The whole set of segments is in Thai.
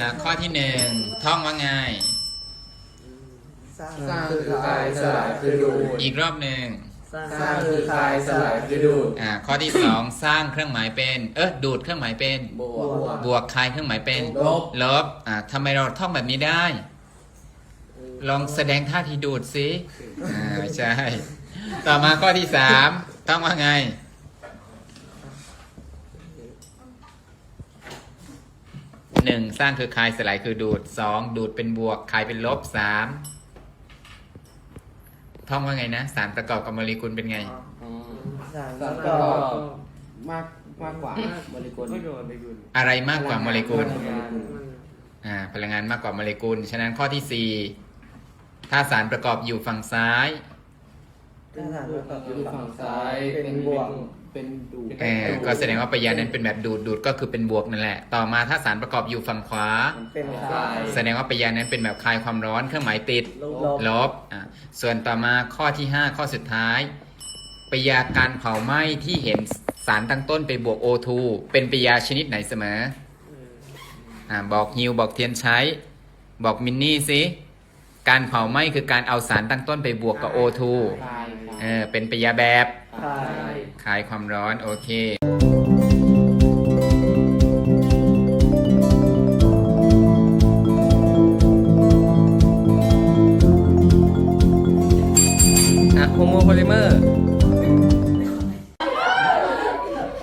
อ่าข้อที่หนึ่งท่องว่าไงสร้างสร้างคือคลายสลายคือดูดอีกรอบหนึ่งสร้างสร้างคือคลายสลายคือดูดอ่าข้อที่สองสร้างเครื่องหมายเป็นเออดูดเครื่องหมายเป็น บวกบวกคลายเครื่องหมายเป็นลบลบอ่าทำไมเราท่องแบบนี้ได้ ลองแสดงท่าทีดูดสิอ่าไม่ใช่ ต่อมาข้อที่สามต้องว่าไง หนึ่งสร้างคือคลายสลายคือดูดสองดูดเป็นบวกคลายเป็นลบสามท่องว่าไงนะสารประกอบกับโมเลกุลเป็นไงอืมสร้างสารก็ประกอบมากมากกว่าโมเลกุลไม่โดนไม่กุลอะไรมากกว่าโมเลกุลพลังงานอ่าพลังงานมากกว่าโมเลกุล ฉะนั้นข้อที่สี่ถ้าสารประกอบอยู่ฝั่งซ้าย ถ้าสารประกอบอยู่ฝั่งซ้ายเป็นบวกเป็นดูดเออก็แสดงว่าปฏิกิริยานั้นเป็นแบบดูดดูดก็คือเป็นบวกนั่นแหละ ต่อมาถ้าสารประกอบอยู่ฝั่งขวา เป็นคลายแสดงว่าปฏิกิริยานั้นเป็นแบบคลายความร้อนเครื่องหมายติดลบลบอะส่วนต่อมาข้อที่ 5 ข้อสุดท้ายปฏิกิริยาการเผาไหม้ที่เห็นสารตั้งต้นไปบวก O2 เป็นปฏิกิริยาชนิดไหนเสมออ่าบอกฮิวบอกเทียนใช้ บอกมินนี่สิ การเผาไหม้คือการเอาสารตั้งต้นไปบวกกับ O2 คลายเออเป็นปฏิกิริยาแบบคลายคลายความร้อนโอเคอะโฮโมโพลิเมอร์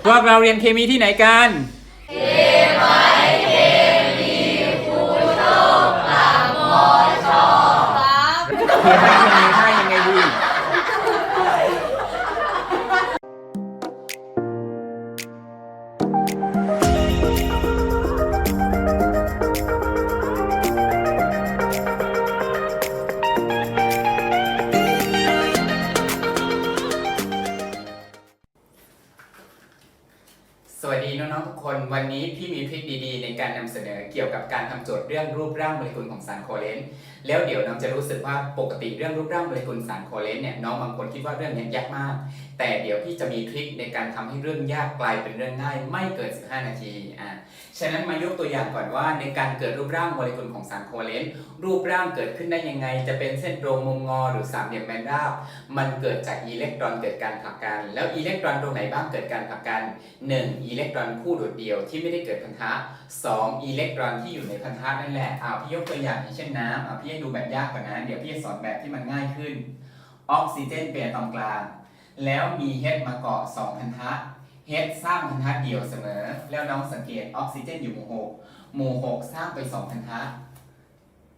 พวกเราเรียนเคมีที่ไหนกัน องรูปร่างโมเลกุลของสารโคเลนแล้วเดี๋ยวน้องจะรู้สึกว่าปกติเรื่องรูปร่างโมเลกุลสารโคเลนเนี่ยน้องบางคนคิดว่าเรื่องนี้ยากมาก แต่เดี๋ยวพี่จะมีทริคในการทำให้เรื่องยากกลายเป็นเรื่องง่าย ไม่เกิน 15 นาทีอ่าฉะนั้นมายกตัวอย่างก่อนว่าในการเกิดรูปร่างโมเลกุลของสารโคเลนรูปร่างเกิดขึ้นได้ยังไง จะเป็นเส้นตรงมุมงอหรือสามเหลี่ยมแบนราบมันเกิดจากอิเล็กตรอนเกิดการผลักกันแล้วอิเล็กตรอนตรงไหนบ้างเกิดการผลักกัน 1. อิเล็กตรอนคู่โดดเดี่ยวที่ไม่ได้เกิดพันธะ 2. อิเล็กตรอนที่อยู่ในพันธะนั่นแหละอ้าพี่ยกตัวอย่างอย่างเช่นน้ำอ้าพี่ให้ดูแบบยากกว่านั้นเดี๋ยวพี่จะสอนแบบที่มันง่ายขึ้น ออกซิเจนเป็นอะตอมกลาง แล้วมี H มาเกาะ2พันธะ H สร้างพันธะเดี่ยวเสมอ แล้วน้องสังเกตออกซิเจนอยู่หมู่6หมู่6สร้างไป2พันธะ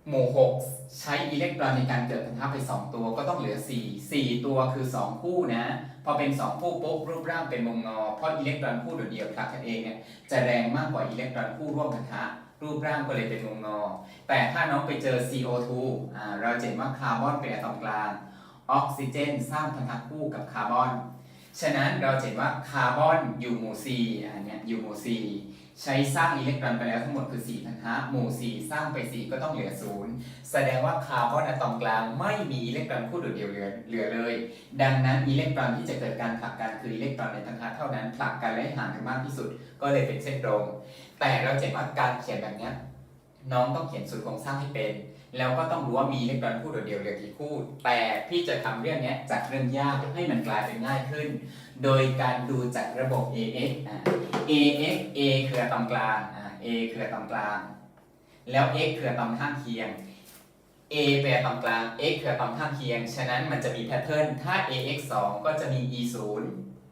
หมู่ 6 ใช้อิเล็กตรอนในการเกิดพันธะไป 2 ตัวก็ต้องเหลือ 4 4 ตัวคือ 2 คู่นะ พอเป็น 2 คู่ปุ๊บรูปร่างเป็นวงงอ เพราะอิเล็กตรอนคู่เดี่ยวผลักกันเองเนี่ยจะแรงมากกว่าอิเล็กตรอนคู่ร่วมพันธะ รูปร่างก็เลยเป็นวงงอ แต่ถ้าน้องไปเจอ CO2 อ่าเราเห็นว่าคาร์บอนเป็นอะตอมกลาง ออกซิเจนสร้างพันธะคู่กับคาร์บอน ฉะนั้นเราเห็นว่าคาร์บอนอยู่หมู่ C อ่าเนี่ยอยู่หมู่ C ใช้สร้างอิเล็กตรอนไปแล้วทั้งหมดคือ4พันธะหมู่ 4 สร้างไป 4 ก็ต้องเหลือ 0 แสดงว่าคาร์บอนอะตอมกลางไม่มีอิเล็กตรอนคู่โดดเดี่ยวเหลือเหลือเลย ดังนั้นอิเล็กตรอนที่จะเกิดการผลักกันคืออิเล็กตรอนในพันธะเท่านั้นผลักกันและให้ห่างกันมากที่สุด ก็เลยเป็นเส้นตรง แต่เราเห็นว่าการเขียนแบบเนี้ยน้องต้องเขียนสูตรโครงสร้างให้เป็น แล้วก็ต้องรู้ว่ามีเล็กตรอนคู่โดดเดี่ยวเหลือกี่คู่ แต่พี่จะทำเรื่องเนี้ยจากเรื่องยากให้มันกลายเป็นง่ายขึ้น โดยการดูจากระบบ AX อะ AX A คืออะตอมกลางอะ A คืออะตอมกลาง แล้ว X คืออะตอมข้างเคียง A เป็นตอมกลาง X คืออะตอมข้างเคียง ฉะนั้นมันจะมีแพทเทิร์น ถ้า AX 2ก็จะมี E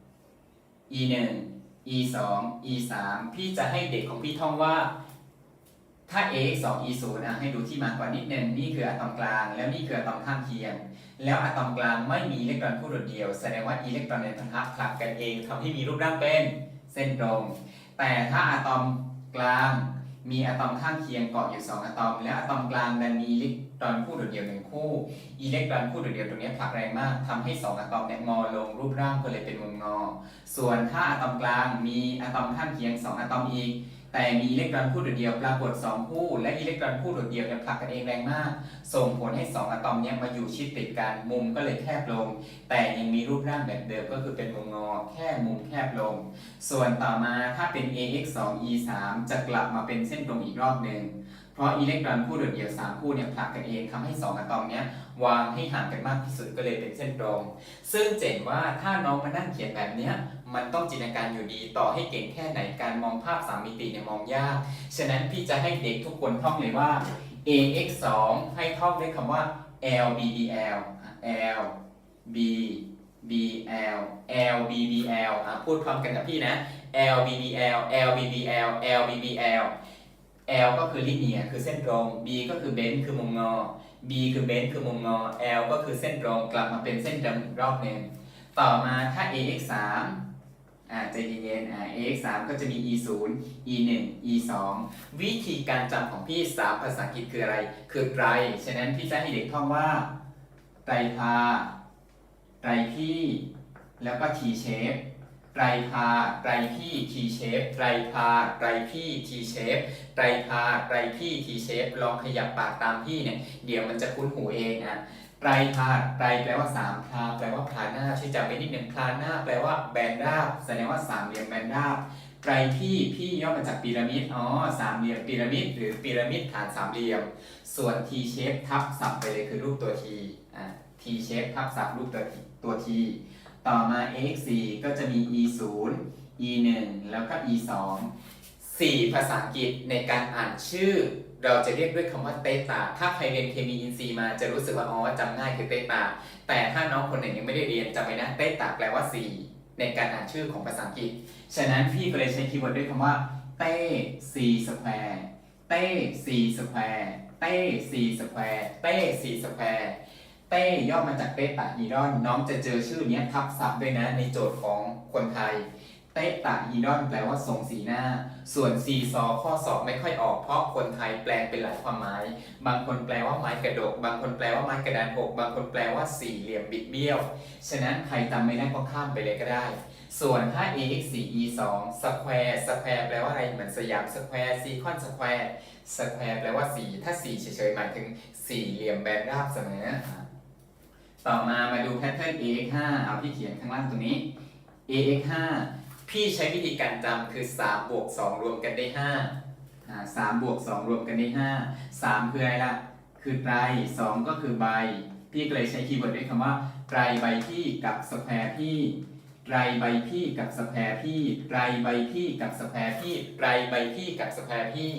0 E 1 E 2 E 3พี่จะให้เด็กของพี่ท่องว่า ถ้า AX 2 E 0อะให้ดูที่มาก่อนนิดนึงนี่คืออะตอมกลาง แล้วนี่คืออะตอมข้างเคียง แล้วอะตอมกลางไม่มีอิเล็กตรอนคู่โดดเดียว แสดงว่าอิเล็กตรอนในพันธะผลักกันเองทำให้มีรูปร่างเป็นเส้นตรง แต่ถ้าอะตอมกลางมีอะตอมข้างเคียงเกาะอยู่ 2อะตอม และอะตอมกลางดันมีอิเล็ก ตรอนคู่โดดเดี่ยวหนึ่งคู่ อิเล็กตรอนคู่โดดเดี่ยวตรงนี้ผลักแรงมากทำให้ 2อะตอมเนี่ยงอลงรูปร่างก็เลยเป็นวงงอ ส่วนถ้าอะตอมกลางมีอะตอมข้างเคียง 2อะตอมอีก แต่มีอิเล็กตรอนคู่โดดเดี่ยวปรากฏ2คู่ และอิเล็กตรอนคู่โดดเดี่ยวเนี่ยผลักกันเองแรงมาก ส่งผลให้ 2อะตอมเนี่ยมาอยู่ชิดติดกันมุมก็เลยแคบลง แต่ยังมีรูปร่างแบบเดิมก็คือเป็นวงงอ แค่มุมแคบลง ส่วนต่อมาถ้าเป็น ax 2 e 3จะกลับมาเป็นเส้นตรงอีกรอบหนึ่ง เพราะอิเล็กตรอนคู่โดดเดี่ยว 3 คู่เนี่ยผลักกันเองทำให้ 2อะตอมเนี้ยวางให้ห่างกันมากที่สุดก็เลยเป็นเส้นตรง ซึ่งเจ๋งว่าถ้าน้องมานั่งเขียนแบบเนี้ยมันต้องจินตนาการอยู่ดีต่อให้เก่งแค่ไหนการมองภาพ 3 มิติเนี่ยมองยาก ฉะนั้นพี่จะให้เด็กทุกคนท่องเลยว่า ax 2ให้ท่องด้วยคำว่า l b b l l b b l l b b l พูดพร้อมกันกับพี่นะ l b b l l b b l l b b l L ก็คือลิเนียคือเส้นตรง B ก็คือเบนคือมุมงอ B คือเบนคือมุมงอ L ก็คือเส้นตรงกลับมาเป็นเส้นตรงอีกรอบหนึ่งต่อมาถ้า AX 3อ่าใจเย็นๆอ่า AX 3ก็จะมี E 0 E 1 E 2วิธีการจำของพี่3ภาษาอังกฤษคืออะไร คือไตร ฉะนั้นพี่จะให้เด็กท่องว่าไตรพาไตรพี่ แล้วก็ T shape ไตรพาไตรพี่ T shape ไตรพาไตรพี่ T shape ไตรพาไตรพี่ T shape ลองขยับปากตามพี่เนี่ยเดี๋ยวมันจะคุ้นหูเองอะไตรพาไตรแปลว่าสามพาแปลว่าพาหน้าช่วยจำไว้นิดหนึ่งพาหน้าแปลว่าแบนราบแสดงว่าสามเหลี่ยมแบนราบไตรพี่พี่ย่อมาจากพีระมิดอ๋อสามเหลี่ยมพีระมิดหรือพีระมิดฐานสามเหลี่ยม ส่วน T shape ทับศัพท์ไปเลยคือรูปตัว T อะ T shape ทับศัพท์รูปตัวตัว T ต่อมา x4 ก็จะมี e 0 e 1แล้วก็ e 2 4ภาษาอังกฤษในการอ่านชื่อ เราจะเรียกด้วยคำว่าเตตา ถ้าใครเรียนเคมีอินทรีย์มาจะรู้สึกว่าอ๋อจำง่ายคือเตตา แต่ถ้าน้องคนไหนยังไม่ได้เรียนจำไว้นะเตตาแปลว่า 4 ในการอ่านชื่อของภาษาอังกฤษ ฉะนั้นพี่ก็เลยใช้คีย์เวิร์ดด้วยคำว่าเต้ c square เต้ c square เต้ c square เต้ c square เต้ย่อมาจากเตตาฮีดอน น้องจะเจอชื่อเนี้ยทับศัพท์ด้วยนะ ในโจทย์ของคนไทยเตตาฮีดอนแปลว่าทรงสีหน้า ส่วนซีซอข้อสอบไม่ค่อยออก เพราะคนไทยแปลงเป็นหลายความหมาย บางคนแปลว่าไม้กระดก บางคนแปลว่าไม้กระดานหกบางคนแปลว่าสี่เหลี่ยมบิดเบี้ยว ฉะนั้นใครจำไม่ได้ก็ข้ามไปเลยก็ได้ส่วนถ้า ax 4 e 2 square square แปลว่าอะไร เหมือนสยาม square ซีคอน square square แปลว่า 4 ถ้า 4 เฉยๆ หมายถึงสี่เหลี่ยมแบนราบเสมอ ต่อมามาดูแพทเทิร์น ax 5เอาที่เขียนข้างล่างตรงนี้ ax 5พี่ใช้วิธีการจำคือ 3 บวก 2 รวมกันได้5อ่า3บวก 2 รวมกันได้ 5 3 คืออะไรล่ะ คือไตร 2 ก็คือใบ พี่ก็เลยใช้คีย์เวิร์ดด้วยคำว่าไตรใบพี่กับสแควร์พี่ไตรใบพี่กับสแควร์พี่ไตรใบพี่กับสแควร์พี่ไตรใบพี่กับสแควร์พี่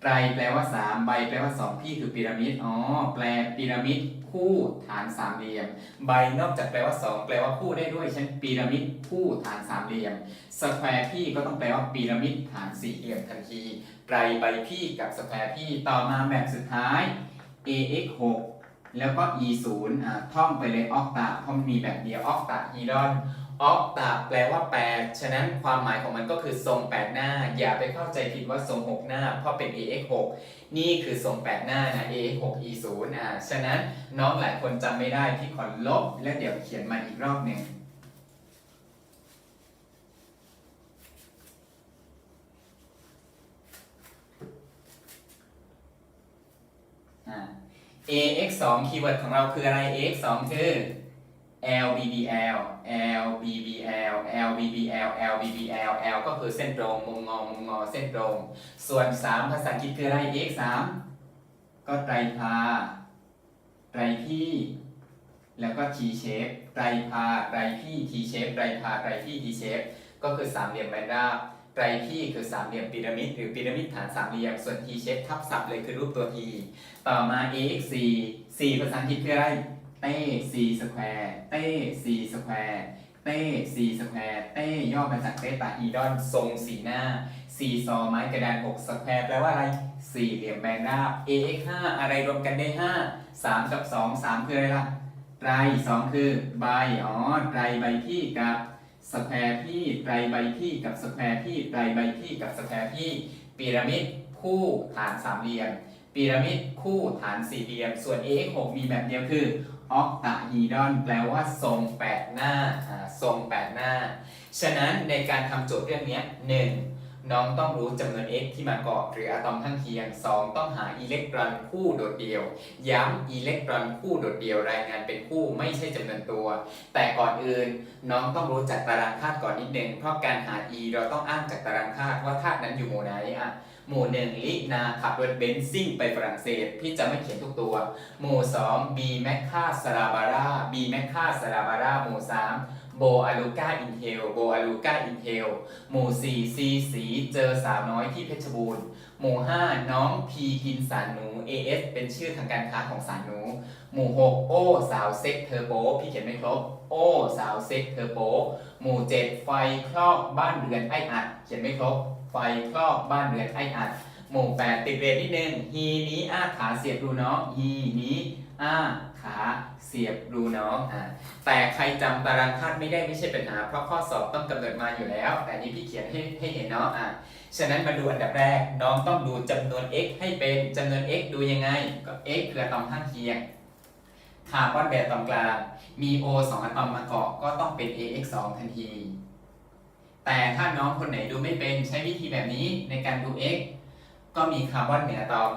ไตรแปลว่า 3 ใบแปลว่า 2 พี่คือพีระมิด อ๋อ แปลพีระมิด คู่ฐานสามเหลี่ยม ใบนอกจากแปลว่า 2 แปลว่าคู่ได้ด้วยเช่นพีระมิดคู่ฐานสามเหลี่ยมสแควร์พี่ก็ต้องแปลว่าพีระมิดฐานสี่เหลี่ยมทันทีไรใบพี่กับสแควร์พี่ต่อมาแบบสุดท้าย ax 6แล้วก็ e 0อ่าท่องไปเลยออกตาเพราะมันมีแบบเดียวออกตาอีดอน ออกตาแปลว่า8ฉะนั้นความหมายของมันก็คือทรง8หน้า อย่าไปเข้าใจผิดว่าทรง6หน้า เพราะเป็น ax 6นี่คือทรง8หน้านะ ax 6 e 0อ่าฉะนั้นน้องหลายคนจำไม่ได้พี่ขอลบ และเดี๋ยวเขียนมาอีกรอบหนึ่งอ่า ax 2คีย์เวิร์ดของเราคืออะไร ax 2คือ lbbl lbbl lbbl lbbl l ก็คือเส้นตรงมุมงอมุมงอเส้นตรง ส่วน 3 ภาษาอังกฤษคืออะไร x 3ก็ไตรพาไตรพี่แล้วก็ t shape ไตรพาไตรพี่ t shape ไตรพาไตรพี่ t shape ก็คือสามเหลี่ยมแบนราบไตรพี่คือสามเหลี่ยมพีระมิดหรือพีระมิดฐานสามเหลี่ยมส่วน t shape ทับศัพท์เลยคือรูปตัว t ต่อมา x 4 4ภาษาอังกฤษคืออะไร เต้ c square เต้ c square เต้ c square เต้ย่อมาจากเต้ตาฮีดอนทรงสีหน้า c ซอไม้กระดาน6 square แปลว่าอะไรสี่เหลี่ยมแบนราบ ax 5อะไรรวมกันได้ 5 3 กับ 2 3 คืออะไรล่ะไตร2คือใบอ๋อไตรใบพี่กับสแควร์พี่ไตรใบพี่กับสแควร์พี่ไตรใบพี่กับสแควร์พี่พีระมิดคู่ฐานสามเหลี่ยมพีระมิดคู่ฐานสี่เหลี่ยม ส่วน ax 6มีแบบเดียวคือ ออกตาฮีดอนแปลว่าทรงแปดหน้าทรงแปดหน้า ฉะนั้นในการทำโจทย์เรื่องนี้หนึ่งน้องต้องรู้จำนวน x ที่มาเกาะหรืออะตอมข้างเคียง 2 ต้องหาอิเล็กตรอนคู่โดดเดี่ยว ย้ำอิเล็กตรอนคู่โดดเดี่ยวรายงานเป็นคู่ไม่ใช่จำนวนตัว แต่ก่อนอื่นน้องต้องรู้จักตารางธาตุก่อนนิดนึงเพราะการหา e เราต้องอ้างจากตารางธาตุว่าธาตุนั้นอยู่หมู่ไหนอะ หมู่หนึ่งลินาขับรถเบนซ์ซิ่งไปฝรั่งเศสพี่จะไม่เขียนทุกตัว หมู่สองบีแมคค่าสลาบาร่าบีแมคค่าสลาบาร่าหมู่สามโบอาลูก้าอินเทลโบอาลูก้าอินเทลหมู่สี่ซีสีเจอสาวน้อยที่เพชรบูรณ์หมู่5น้องพีกินสารหนู AS เป็นชื่อทางการค้าของสารหนู หมู่6โอสาวเซ็กเทอร์โบพี่เขียนไม่ครบโอสาวเซ็กเทอร์โบหมู่7ไฟคลอกบ้านเรือนไออัดเขียนไม่ครบ ไฟคลอกบ้านเรือนไออัด หมู่8ติดเรทนิดนึงฮีนี้อาขาเสียบรูน้องฮีนี้อาขาเสียบรูน้องอ่าแต่ใครจำตารางธาตุไม่ได้ไม่ใช่ปัญหา เพราะข้อสอบต้องกำหนดมาอยู่แล้ว แต่นี้พี่เขียนให้ให้เห็นเนาะอ่าฉะนั้นมาดูอันดับแรก น้องต้องดูจำนวน x ให้เป็นจำนวน x ดูยังไง ก็ x คืออะตอมข้างเคียงคาร์บอนแบบตอมกลาง มี O 2อะตอมมาเกาะก็ต้องเป็น ax 2 ทันที แต่ถ้าน้องคนไหนดูไม่เป็นใช้วิธีแบบนี้ในการดู x ก็มีคาร์บอนหนึ่งอะตอม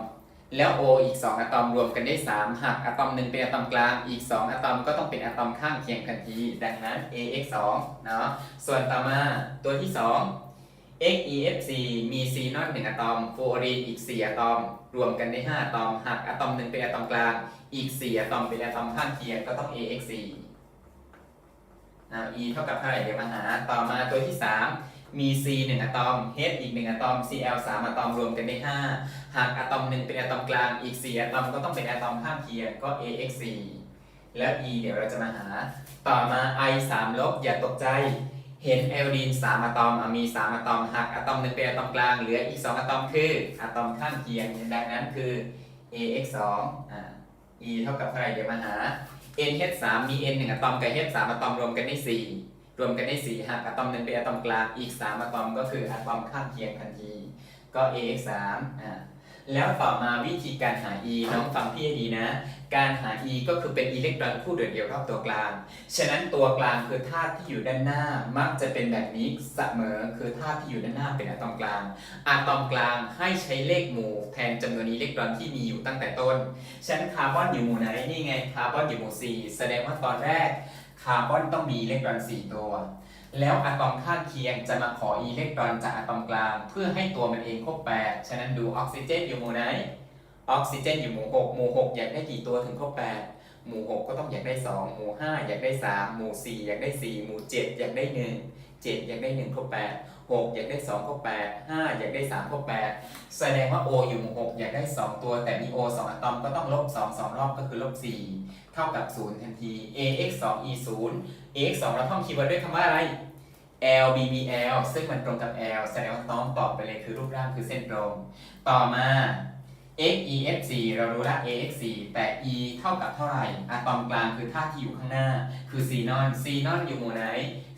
แล้ว O อีก 2อะตอมรวมกันได้ 3หักอะตอมหนึ่งเป็นอะตอมกลาง อีก 2อะตอมก็ต้องเป็นอะตอมข้างเคียงทันที ดังนั้น ax 2เนาะ ส่วนต่อมาตัวที่ 2 XEFC มี C นอต1อะตอมฟลูออรีนอีก 4อะตอม รวมกันได้5อะตอมหักอะตอมหนึ่งเป็นอะตอมกลาง อีก 4อะตอมเป็นอะตอมข้างเคียงก็ต้อง AX4 อ่า E เท่ากับเท่าไหร่เดี๋ยวมาหา ต่อมาตัวที่ 3 มี C 1อะตอม H อีก 1อะตอม Cl 3อะตอมรวมกันได้ 5 หากอะตอมหนึ่งเป็นอะตอมกลางอีก 4อะตอมก็ต้องเป็นอะตอมข้างเคียงก็ AX4 แล้ว E เดี๋ยวเราจะมาหา ต่อมา I 3ลบอย่าตกใจเห็นไอโอดีน3อะตอมอะมี3อะตอมหักอะตอมหนึ่งเป็นอะตอมกลางเหลืออีก2อะตอมคืออะตอมข้างเคียงดังนั้นคือ ax 2อ่า e เท่ากับเท่าไหร่เดี๋ยวมาหา n h 3 มี n 1อะตอมกับ h 3 อะตอมรวมกันได้ 4 รวมกันได้ 4 หากอะตอมหนึ่งเป็นอะตอมกลางอีก 3อะตอมก็คืออะตอมข้างเคียงทันที ก็ ax 3 อ่า แล้วต่อมาวิธีการหา e น้องฟังพี่ให้ดีนะ การหา e ก็คือเป็นอิเล็กตรอนคู่โดดเดียวรอบตัวกลาง ฉะนั้นตัวกลางคือธาตุที่อยู่ด้านหน้า มักจะเป็นแบบนี้เสมอคือธาตุที่อยู่ด้านหน้าเป็นอะตอมกลาง อะตอมกลางให้ใช้เลขหมู่ แทนจำนวนอิเล็กตรอนที่มีอยู่ตั้งแต่ต้น ฉะนั้นคาร์บอนอยู่หมู่ไหนนี่ไงคาร์บอนอยู่หมู่ 4 แสดงว่าตอนแรกคาร์บอนต้องมีอิเล็กตรอน 4 ตัว แล้วอะตอมข้างเคียงจะมาขออิเล็กตรอนจากอะตอมกลาง เพื่อให้ตัวมันเองครบ8ฉะนั้นดูออกซิเจนอยู่หมู่ไหน ออกซิเจนอยู่หมู่6หมู่6อยากได้กี่ตัวถึงครบ8หมู่6ก็ต้องอยากได้2หมู่5อยากได้3หมู่4อยากได้4หมู่7อยากได้1 7อยากได้1ครบ8 6อยากได้2ครบ8 5อยากได้3ครบ8แสดงว่า O อยู่หมู่6อยากได้2ตัวแต่มี O 2อะตอมก็ต้องลบ2 2รอบก็คือลบ4เท่ากับ0ทันที ax 2 e 0 ax 2เราท่องคีย์เวิร์ดด้วยคำว่าอะไร L B B L ซึ่งมันตรงกับ L แสดงว่าน้องตอบไปเลยคือรูปร่างคือเส้นตรง ต่อมา x e f 4เรารู้ละ a x 4แต่ e เท่ากับเท่าไหร่อะตอมกลางคือธาตุที่อยู่ข้างหน้า คือซีนอนซีนอนอยู่หมู่ไหน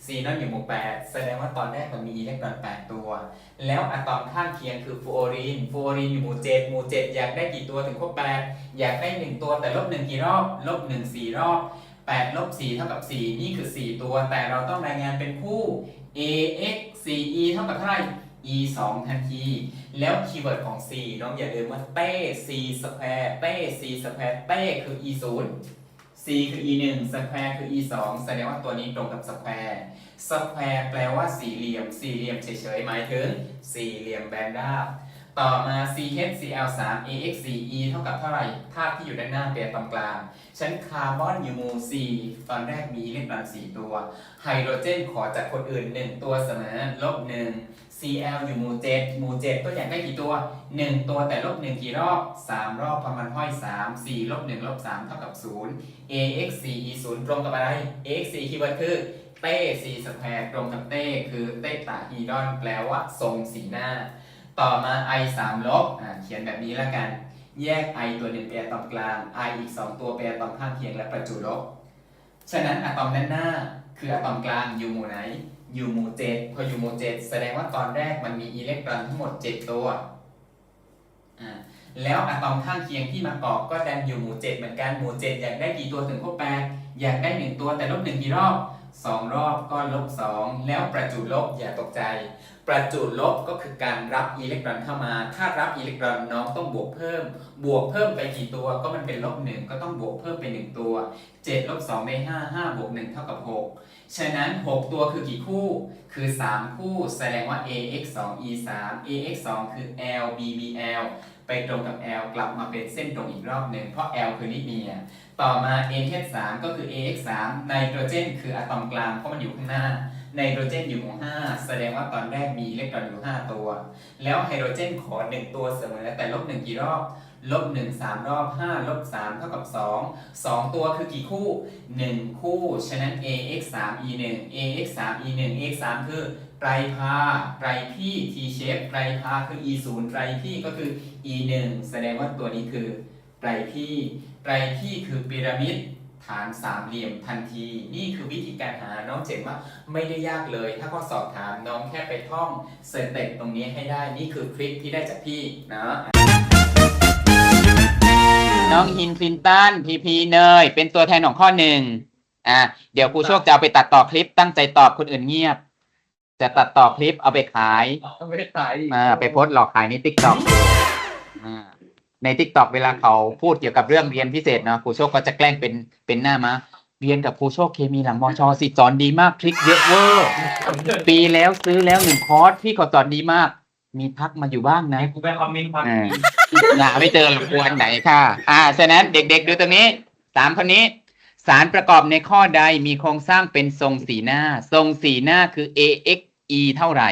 ซีนอนอยู่หมู่ 8 แสดงว่าตอนแรกมันมีอิเล็กตรอน 8 ตัว แล้วอะตอมข้างเคียงคือฟลูออรีนฟลูออรีนอยู่หมู่ 7 หมู่ 7 อยากได้กี่ตัวถึงครบ8อยากได้ 1 ตัวแต่ลบ1กี่รอบลบ1 4 รอบ 8ลบ4เท่ากับ 4 นี่คือ 4 ตัว แต่เราต้องรายงานเป็นคู่ a x 4 e เท่ากับเท่าไหร่ e 2ทันที แล้วคีย์เวิร์ดของ c น้องอย่าลืมว่าเต้ c สแควร์เต้ c สแควร์เต้คือ e 0 c คือ e 1สแควร์คือ e 2แสดงว่าตัวนี้ตรงกับสแควร์สแควร์แปลว่าสี่เหลี่ยม สี่เหลี่ยมเฉยๆหมายถึง สี่เหลี่ยมแบนราบ ต่อมา ch cl 3 ax 4 e เท่ากับเท่าไหร่ธาตุที่อยู่ด้านหน้าเป็นอะตอมกลางฉันคาร์บอนอยู่หมู่4ตอนแรกมีเล็กตรอน4ตัว ไฮโดรเจนขอจากคนอื่น 1 ตัวเสมอลบ1 Cl อยู่หมู่7หมู่7ก็อย่ากได้กี่ตัว 1 ตัวแต่ลบ1กี่รอบ 3 รอบประมาณห้อย 3 4ลบ1ลบ3เท่ากับ 0 ax 4 e 0 ตรงกับอะไร ax 4คีย์เวิร์ดคือเต้ c สแควร์ตรงกับเต้คือเต้ตาฮีดอน แปลว่าทรงสีหน้า ต่อมา i 3ลบเขียนแบบนี้แล้วกัน แยก i ตัวหนึ่งเป็นอะตอมกลาง i อีก 2 ตัวเป็นอะตอมข้างเคียงและประจุลบ ฉะนั้นอะตอมด้านหน้าคืออะตอมกลางอยู่หมู่ไหน อยู่หมู่ 7 พออยู่หมู่ 7 แสดงว่าตอนแรกมันมีอิเล็กตรอนทั้งหมด 7 ตัว แล้วอะตอมข้างเคียงที่มาเกาะก็ดันอยู่หมู่ 7 เหมือนกัน หมู่ 7 อยากได้กี่ตัวถึงครบ8อยากได้ 1 ตัวแต่ลบ1กี่รอบ สองรอบก็ลบสองแล้วประจุลบอย่าตกใจ ประจุลบก็คือการรับอิเล็กตรอนเข้ามา ถ้ารับอิเล็กตรอนน้องต้องบวกเพิ่ม บวกเพิ่มไปกี่ตัวก็มันเป็นลบหนึ่งก็ต้องบวกเพิ่มไปหนึ่งตัว7ลบ2ได้5 5บวก1เท่ากับ6ฉะนั้น 6 ตัวคือกี่คู่ คือ 3 คู่ แสดงว่า ax 2 e 3 ax 2คือ l b b l ไปตรงกับ l กลับมาเป็นเส้นตรงอีกรอบหนึ่งเพราะ l คือลิเนีย ต่อมา n h 3 ก็คือ ax 3 ไนโตรเจน คืออะตอมกลางเพราะมันอยู่ข้างหน้าไนโตรเจนอยู่หมู่5แสดงว่าตอนแรกมีอิเล็กตรอนอยู่ 5 ตัว แล้วไฮโดรเจนขอ 1 ตัวเสมอ แต่ลบ1กี่รอบลบ1 3 รอบ 5 ลบ 3 เท่ากับ 2 2 ตัวคือกี่คู่ 1 คู่ ฉะนั้น ax 3 e 1 ax 3 e 1 ax 3คือไตรพาไตรพี่ t shape ไตรพาคือ e 0ไตรพี่ก็คือ e 1แสดงว่าตัวนี้คือไตรพี่ ไตรพี่คือพีระมิดฐานสามเหลี่ยมทันที นี่คือวิธีการหาน้องเจ๋งว่าไม่ได้ยากเลย ถ้าข้อสอบถามน้องแค่ไปท่องสเต็ปตรงนี้ให้ได้นี่คือคลิปที่ได้จากพี่นะน้องฮินคลินตันพีพีเนย เป็นตัวแทนของข้อหนึ่งอะเดี๋ยวครูโชคจะเอาไปตัดต่อคลิปตั้งใจตอบคนอื่นเงียบ จะตัดต่อคลิปเอาไปขายเอาไปขายอ่าไปโพสต์หลอกขายในทิกตอกอ่า ในทิกตอกเวลาเขาพูดเกี่ยวกับเรื่องเรียนพิเศษเนาะครูโชคก็จะแกล้งเป็นเป็นหน้ามาเรียนกับครูโชคเคมีหลังมอชอสิสอนดีมากคลิกเยอะเวอร์ปีแล้วซื้อแล้วหนึ่งคอร์สพี่ก็สอนดีมาก มีทักมาอยู่บ้างนะกูไปคอมเมนต์ความอ่าหาไม่เจอหรอกกวนไหนค่ะ อ่าฉะนั้นเด็กๆดูตรงนี้สามคนนี้ สารประกอบในข้อใดมีโครงสร้างเป็นทรงสีหน้า ทรงสีหน้าคือ ax e เท่าไหร่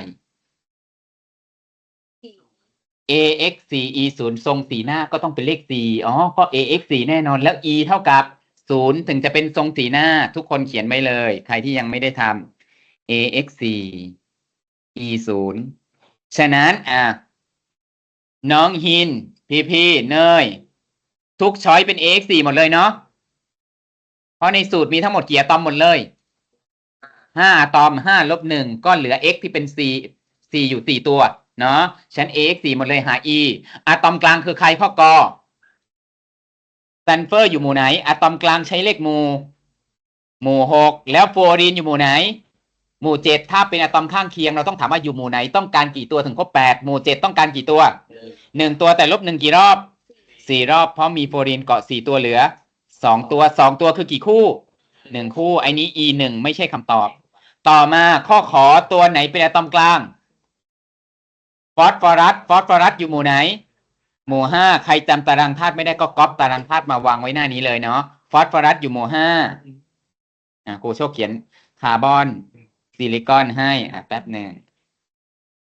ax 4 e 0 ทรงสีหน้าก็ต้องเป็นเลข4อ๋อ ก็ ax 4 แน่นอน แล้ว e เท่ากับ 0 ถึงจะเป็นทรงสีหน้า ทุกคนเขียนไว้เลย ใครที่ยังไม่ได้ทำ ax 4 e 0 ฉะนั้น อะ น้องฮิน พี่พีเนย ทุกช้อยเป็น ax 4 หมดเลยเนาะ เพราะในสูตรมีทั้งหมดกี่อะตอมหมดเลย ห้าอะตอมห้าลบหนึ่งก็เหลือ x ที่เป็น c c อยู่สี่ตัว เนาะฉัน ax 4หมดเลยหา e อะตอมกลางคือใครพ่อกอซันเฟอร์อยู่หมู่ไหนอะตอมกลางใช้เลขหมู่ หมู่หกแล้วฟลูออรีนอยู่หมู่ไหน หมู่เจ็ดถ้าเป็นอะตอมข้างเคียงเราต้องถามว่าอยู่หมู่ไหนต้องการกี่ตัวถึงครบแปดหมู่เจ็ดต้องการกี่ตัวหนึ่งตัวแต่ลบหนึ่งกี่รอบสี่รอบเพราะมีฟลูออรีนเกาะสี่ตัวเหลือสองตัวสองตัวคือกี่คู่หนึ่งคู่ไอ้นี้ e หนึ่งไม่ใช่คำตอบ ต่อมาข้อขอตัวไหนเป็นอะตอมกลาง ฟอสฟอรัสฟอสฟอรัสอยู่หมู่ไหน หมู่ห้าใครจำตารางธาตุไม่ได้ก็ก๊อปตารางธาตุมาวางไว้หน้านี้เลยเนาะฟอสฟอรัสอยู่หมู่ห้าอะครูโชคเขียนคาร์บอนซิลิคอนให้อะแป๊บหนึ่ง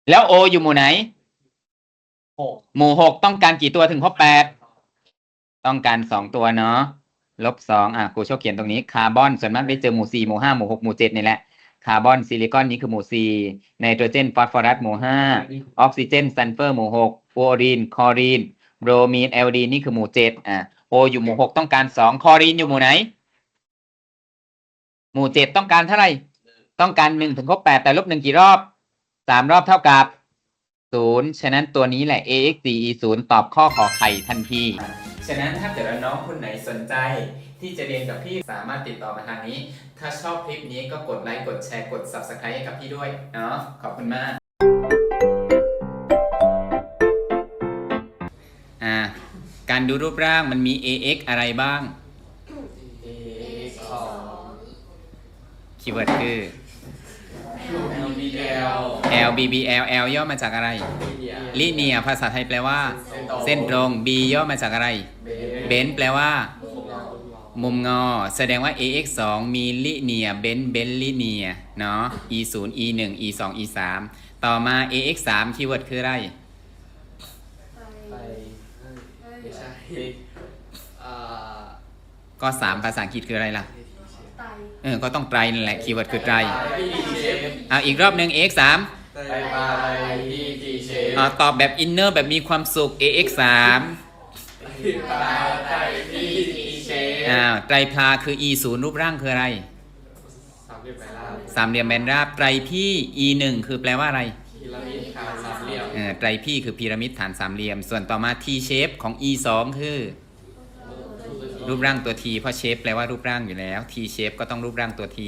แล้วโออยู่หมู่ไหนหกหมู่หกต้องการกี่ตัวถึงครบแปดต้องการสองตัวเนาะลบสองอะครูโชคเขียนตรงนี้คาร์บอนส่วนมากได้เจอหมู่สี่หมู่ห้าหมู่หกหมู่เจ็ดนี่แหละ คาร์บอนซิลิคอนนี่คือหมู่สี่ไนโตรเจนฟอสฟอรัสหมู่ห้าออกซิเจนซัลเฟอร์หมู่หกฟลูออรีนคลอรีนโบรมีนเอลดีนี่คือหมู่เจ็ดอะโออยู่หมู่หกต้องการสองคลอรีนอยู่หมู่ไหน หมู่เจ็ดต้องการเท่าไหร่ต้องการหนึ่งถึงครบแปดแต่ลบหนึ่งกี่รอบสามรอบเท่ากับศูนย์ฉะนั้นตัวนี้แหละ ax 4 e 0 ตอบข้อขอไข่ทันที ฉะนั้นถ้าเกิดน้องคนไหนสนใจ ที่จะเรียนกับพี่สามารถติดต่อมาทางนี้ ถ้าชอบคลิปนี้ก็กดไลค์กดแชร์กด subscribe ให้กับพี่ด้วยเนาะขอบคุณมากอ่าการดูรูปร่างมันมี ax อะไรบ้าง ax สองคีย์เวิร์ดคือ bbl l b b l l ย่อมาจากอะไร linear ลิเนียภาษาไทยแปลว่าเส้นตรงเส้นตรง b ย่อมาจากอะไร เบนแปลว่า มุมงอ แสดงว่า ax 2มีลิเนียเบนเบนลิเนียเนาะ e 0 e 1 e 2 e 3ต่อมา ax 3คีย์เวิร์ดคืออะไร ไปไม่ใช่อ่าก็ 3 ภาษาอังกฤษคืออะไรล่ะ ไตเออ ก็ต้องไตรนั่นแหละคีย์เวิร์ดคือไตรที่ T shape เอาอีกรอบหนึ่ง ax 3ไปมาไปที่ T shape อ่าตอบแบบอินเนอร์แบบมีความสุข ax 3 ไปไปที่ T shape อ้าวไตรพลาคือ e 0รูปร่างคืออะไร สามเหลี่ยมแปดล่างสามเหลี่ยมแบนราบไตรพี่ e 1คือแปลว่าอะไรพีระมิดฐานสามเหลี่ยมเออไตรพี่คือพีระมิดฐานสามเหลี่ยม ส่วนต่อมา T shape ของ E 2คือรูปตัวทีรูปร่างตัว t เพราะเชฟแปลว่ารูปร่างอยู่แล้ว t shape ก็ต้องรูปร่างตัว t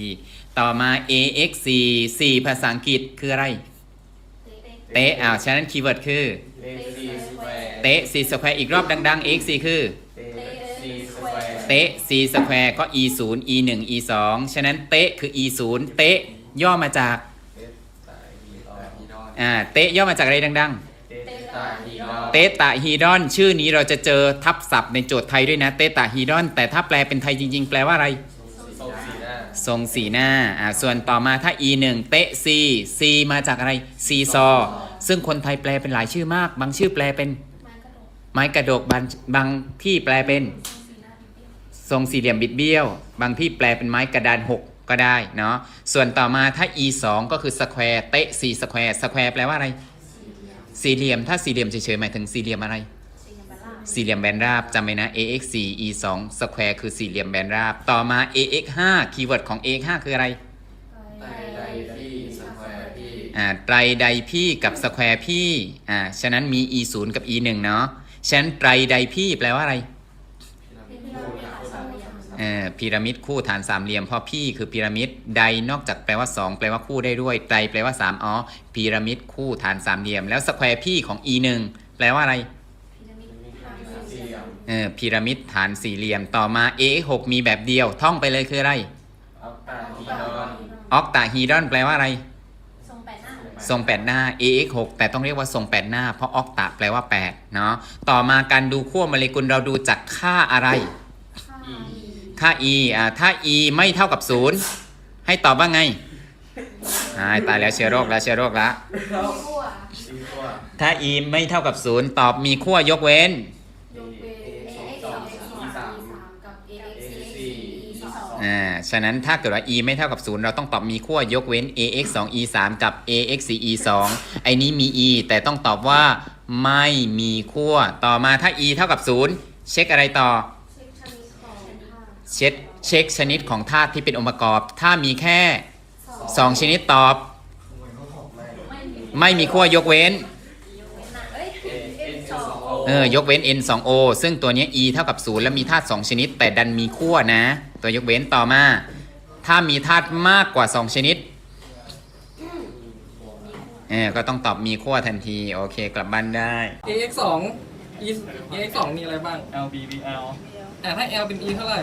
ต่อมา ax 4 4ภาษาอังกฤษคืออะไร เตะอ้าวฉะนั้นคีย์เวิร์ดคือเตะซีสแควร์เตะ4 square อีกรอบดังๆ ax 4คือเตะซีส แควร์เตะ4 square ก็ e 0 e 1 e 2ฉะนั้นเตะคือ e 0เตะย่อมาจากเตะตาฮีดอนฮีดอนอ่าเตะย่อมาจากอะไรดัง ๆ เตะตาฮีดอน ชื่อนี้เราจะเจอทับศัพท์ในโจทย์ไทยด้วยนะ เตตาฮีดอน แต่ถ้าแปลเป็นไทยจริง ๆ แปลว่าอะไร ทรงสีหน้าสีหน้าอ่าส่วนต่อมาถ้า e 1เตะ c c มาจากอะไรซีซอซึ่งคนไทยแปลเป็นหลายชื่อมาก บางชื่อแปลเป็น ไม้กระดกบางบางที่แปลเป็น ทรงสี่เหลี่ยมบิดเบี้ยว บางที่แปลเป็นไม้กระดานหกก็ได้เนาะส่วนต่อมาถ้า e 2ก็คือสแควร์เตะ4สแควร์สแควร์แปลว่าอะไร สี่เหลี่ยมถ้าสี่เหลี่ยมเฉยๆหมายถึงสี่เหลี่ยมอะไร สี่เหลี่ยมแบนราบจำไว้นะ ax 4 e 2 square คือสี่เหลี่ยมแบนราบ ต่อมา ax 5คีย์เวิร์ดของ ax 5คืออะไรไตไดพี่สแควร์พี่อ่าไตรใดพี่กับ square พี่อ่าฉะนั้นมี e 0กับ e 1เนาะฉะนั้นไตรใดพี่แปลว่าอะไรเอ่อ พีระมิดคู่ฐานสามเหลี่ยมเพราะพี่คือพีระมิดใดนอกจากแปลว่า 2 แปลว่าคู่ได้ด้วยไตรแปลว่า3อ๋อพีระมิดคู่ฐานสามเหลี่ยม แล้วสแควร์พี่ของ e 1แปลว่าอะไรสี่เหลี่ยมเออพีระมิดฐานสี่เหลี่ยมต่อมา a 6มีแบบเดียวท่องไปเลยคืออะไรออกตาฮีดอนออกตาฮีดอนแปลว่าอะไรทรงแปดหน้าทรงแปดหน้า ax 6แต่ต้องเรียกว่าทรงแปดหน้า เพราะออกตาแปลว่า8เนาะต่อมาการดูขั้วโมเลกุลเราดูจากค่าอะไร ค่า e อ่าถ้า e ไม่เท่ากับ0ให้ตอบว่าไงอ่าตายแล้วเชื้อโรคแล้วเชื้อโรคแล้วซีตัวถ้า e ไม่เท่ากับ0ตอบมีขั้วยกเว้น ยกเว้น ax สองสามกับ ax สี่สอง อ่า ฉะนั้นถ้าเกิดว่า e ไม่เท่ากับ 0 เราต้องตอบมีขั้วยกเว้น ax 2 e 3กับ ax 4 e 2ไอ้นี้มี e แต่ต้องตอบว่าไม่มีขั้ว ต่อมาถ้า e เท่ากับ 0 เช็คอะไรต่อ เช็คชนิดของธาตุเช็คเช็คชนิดของธาตุที่เป็นองค์ประกอบ ถ้ามีแค่สอง2ชนิดตอบไม่มีไม่มีขั้วยกเว้นยกเว้นนะเอ้ย n สองเออยกเว้น n 2 o ซึ่งตัวเนี้ย e เท่ากับ 0 แล้วมีธาตุ2ชนิด แต่ดันมีขั้วนะ ตัวยกเว้นต่อมา ถ้ามีธาตุมากกว่า 2 ชนิดเออก็ต้องตอบมีขั้วทันที โอเค กลับบ้านได้ ax สอง e ax สองมีอะไรบ้าง L B B L อ่าถ้า l เป็น e เท่าไหร่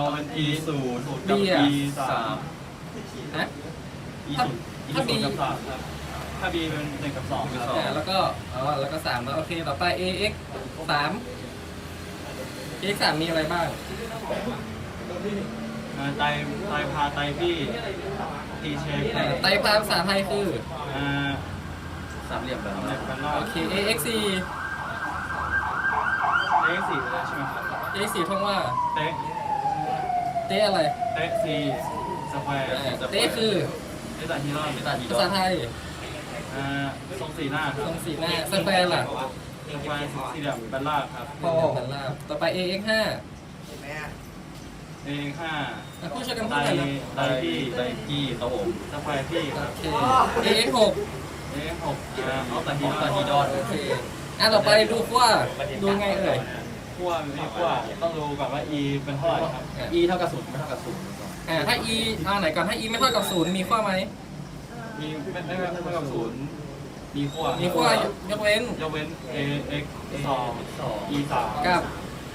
L เป็น E ศูนย์กับ B อะ E สามฮะ E ศูนย์ E ถ้า B ศูนย์กับสามครับถ้า B เป็นหนึ่งกับสองครับอ่าแล้วก็อ๋อแล้วก็สามแล้วโอเคต่อไป ax สาม ax สามมีอะไรบ้างอ่าไตไตพาไตพี่ตีเชฟอ่าไตรพาภาษาไทยคือ อ่าสามเหลี่ยมแบบเล็บกันรอโอดเค ax สี่เตะสี่ใช่ไหมครับ ax สี่ท่องว่า เตะ เต้อะไร เตะสี่สแควร์อ่าเต้คือเตะตาฮีรอนเตะตาฮีภาษาไทยอ่าทรงสีหน้าคตรัรบงสีหน้าสแควร์ล่ะสแควร์สี่เหลี่ยมบัลลาดครับเดี๋ยวกันลาบต่อไป ax ห้าเอห้าอะพูดช่วยกันไตพูดหน่อยนะไตพี่ไตกี้ครับผมสแควร์พี่คโอรับเค ax หกเอหกอ่าเอาตาฮีรอนตาฮีรอนโอเคอะต่อไปดูว่าดูไงเอ่ย ขั้วไม่ขั้วต้องดูก่อนว่า e เป็นเท่าไหร่ครับอีเท่ากับศูนย์ไม่เท่ากับศูนย์อ่าถ้า e เอาไหนก่อนถ้า e ไม่เท่ากับศูนย์มีขั้วไหม e ไม่ไม่ไม่เท่ากับศูนย์มีขั้วมีขั้วยกเว้นยกเว้น a x สอง e สามกับ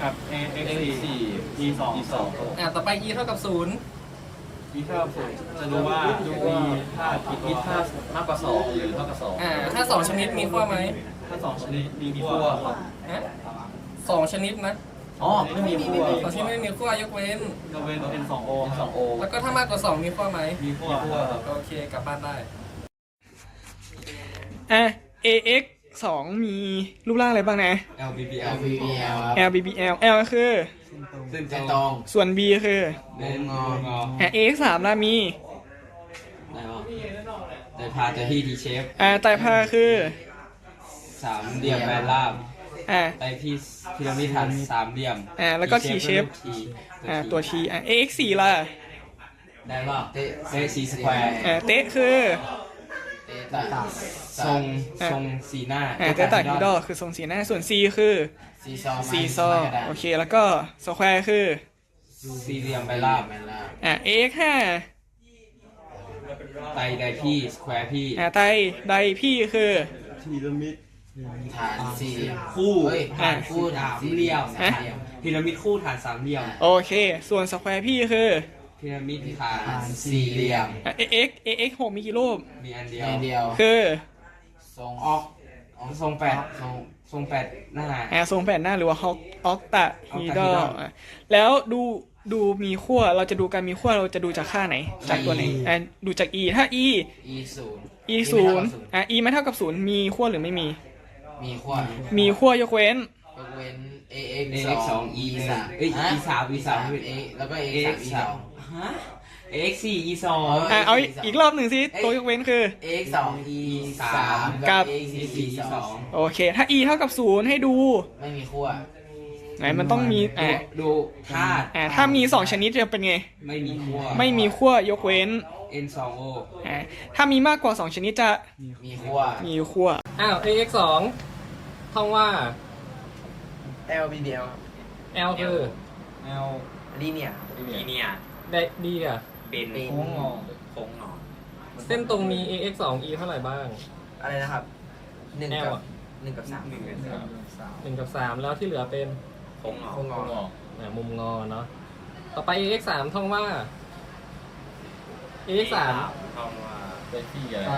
กับ a x สี่ e สองอีสองอ่าต่อไป e เท่ากับศูนย์ e เท่ากับศูนย์จะดูว่าดูมีว่าธาตุอีกี่กตัวถ้ามากกว่าสองหรือเท่ากับสองอ่าถ้าสองชนิดมีขั้วไหม ถ้าสองชนิดมีมีขั้ขั้ววครับฮะ สองชนิดนะอ๋อไม่มีขั้วสองชนิดไม่มีขั้วยกเว้น ยกเว้น n สอง o เป็นคสรัอบงโอแล้วก็ถ้ามากกว่าสองมีขั้วไหมมีขั้วขั้วครับ โอเคกลับบ้านได้ อะ AX สองมีรูปร่างอะไรบ้างนะ L B B L B B L ครับ L B B L L คือซึ่งเส้นตรงส่วน B คือวงงออะ AX สามละมีได้ป่ะได้พาจะที่ทีเชฟอะไตรพาคือสามเหลี่ยมแบนราบ อะไตพี่พีระมิดฐานสามเหลี่ยมอะแล้วก็ T shape อะตัว T อะ AX สี่ละได้ป่ะเตะเตะซีสแควร์อะเตะคือตาทรงอะ ทรงสีหน้าอ่าเดลต้าฮิดอคือทรงสีหน้าส่วน C คือ ซีซอซีซอโอเคแล้วก็สแควร์คือสี่เหลี่ยมไปลาบอ่า AX ห้าไตไดพี่สแควร์พี่อ่าไตไดพี่คือ ฐานสี่คู่อะคู่สามเหลี่ยมอะพีระมิดคู่ฐานสามเหลี่ยมโอเค ส่วนสแควร์พี่คือพีระมิดฐานสี่เหลี่ยมอ่า AX AX หกมีกี่รูป มีอันเดียวคือทรงออกทรงแปดทรงทรงแปดหน้าอ่าทรงแผ่นหน้าหรือว่าฮอกออกตะฮีดอ octahedral แล้วดูดูมีขั้วเราจะดูการมีขั้วเราจะดูจากค่าไหน จากตัวไหน E อ่าดูจาก e ถ้า e e ศูนย์ e ศูนย์อ่า e ไม่เท่ากับศูนย์มีขั้วหรือไม่มี มีขั้วมีขั้วยกเว้น ยกเว้น ax สอง e สามเอ้ย e สาม e สาม a แล้วก็ ax สาม e สอง ฮะ ax สี่ e สองอ่าเอาอีกอีกรอบหนึ่งสิตัวยกเว้นคือ ax สอง e สามกับ ax สี่ e สองโอเค ถ้า e เท่ากับศูนย์ให้ดูไม่มีขั้วไหนมันต้องมีอ่าดูธาตุอ่าถ้ามีสองชนิดจะเป็นไง ไม่มีขั้ว ไม่มีขั้วยกเว้น n สอง o อ่าถ้ามีมากกว่าสองชนิดจะมีขั้วมีขั้วอ้าว AX สอง ท่องว่า L B B L L คือ L ลีเนียทีเนี่ยได้ดีอะเป็นโค้งงอโค้งงอเส้นตรงมี AX สอง E เท่าไหร่บ้าง อะไรนะครับหนึ่ง L กับอะ หนึ่งกับสามหนึ่งกับสามหนึ่งกับสามแล้วที่เหลือเป็นโค้งงอโค้งงอ งออ่ามุมงอเนาะต่อไป AX สามท่องว่า AX สามท่องว่าไตที่อะไรไต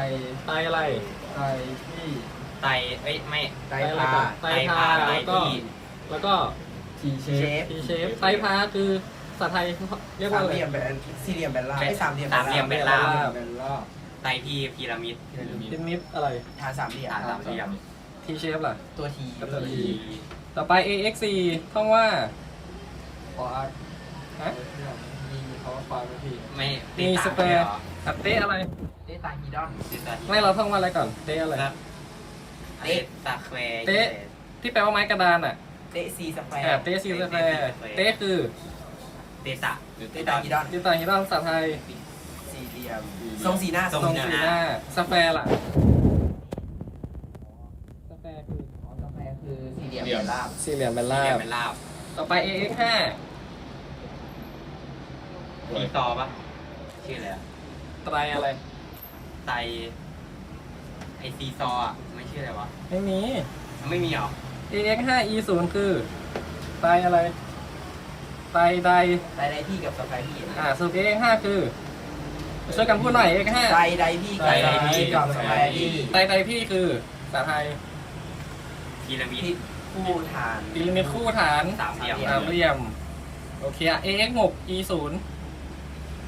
ไตอะไร ไตที่ ไตเอ้ยไม่ไตไตอะไรพาก่อนไตพาไตแล้วก็ ที่ แล้วก็ทีเชฟ T shape ไตพาคือภาษาไทยเรียกสาว่ามอะไร เหลี่ยมเป็นสี่เหลี่ยมเป็นลาบไอ้สามเหลี่ยมสามเหลี่ยมเป็นลาบเป็นลาบไตที่พีระมิดพิมิดอะไรฐานสามเหลี่ยมฐานสามเหลี่ยม T shape ล่ะ ตัวทีกับตัว T ต่อไป AX สี่ท่องว่าขอฮะ มีเขาว่าควายไหมพี่ไม่มีสแควร์กับเตะอะไรเตตาฮีดอนไม่เราท่องว่าอะไรก่อน เตะอะไร เตะตะแควร์เตะ ที่แปลว่าไม้กระดานอะเตซีสแควแอบร์เตะซีสแควร์เตะคือเตะตะเตตาฮีดอนดิตาฮิดอนภาษาไทยสี่เหลี่ยมทรงสีหน้าทรงตรงหน้าสีหน้าสแควร์ล่ะสแควร์คืออ๋อกาแฟคือสี่เหลี่ยมเป็นลาบสี่เหลี่ยมเป็นลาเรียบกเป็นลาบต่อไป AX ห้ามีต่อปะชื่ออะไรอะไตรอะไรไต ไอซีซออะไม่ชื่ออะไรวะไม่มีไม่มีหรอ AX ห้า E ศูนย์คือไตรอะไรไตรใดไตไดที่กับสแควร์ที่อ่าสรุป AX ห้าคือ ช่วยกันพูดหน่อย AX ห้าไตไดที่กับไตไดที่กับสแควร์ที่ไตรใดพี่คือภาษาไทยพีระมิดที่คู่ฐานพีระมิดคู่ฐานสามเหลี่ยมสามเหลี่ยม โอเคอะ AX หก E ศูนย์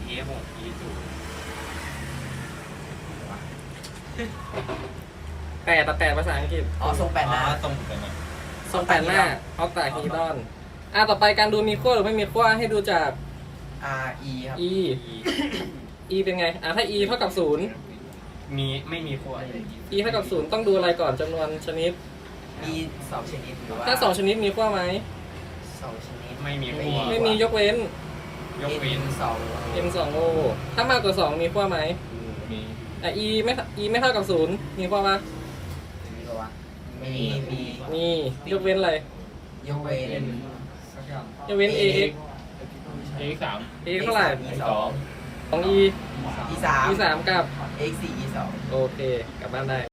เอหกอีศูนย์ แปดแต่แปดภาษาอังกฤษอ๋อทรงแปดหน้า ตรงกันนะทรงแปดหน้าออกตาฮีดอนอะต่อไปการดูมีขั้วหรือไม่มีขั้วให้ดูจาก R E ครับ E E เป็นไงอะถ้า E เท่ากับศูนย์ มีไม่มีขั้ว E เท่ากับศูนย์ต้องดูอะไรก่อนจำนวนชนิด มีสองชนิดหรือว่าถ้าสองชนิดมีขั้วไหมสองชนิดไม่มีไม่ขั้ว ไม่มียกเว้น ยกเว้น สอง M สอง O ถ้ามากกว่าสองมีขั้วไหม มีอะ E ไม่ E ไม่เท่ากับศูนย์มีขั้วปะมีปะวะมีมีมียกเว้นอะไรยกเว้นยกเว้น AX A สาม AX เท่าไหร่ E สสอองงของ E E สาม E สามกับ X สี่ E สองโอเค กลับบ้านได้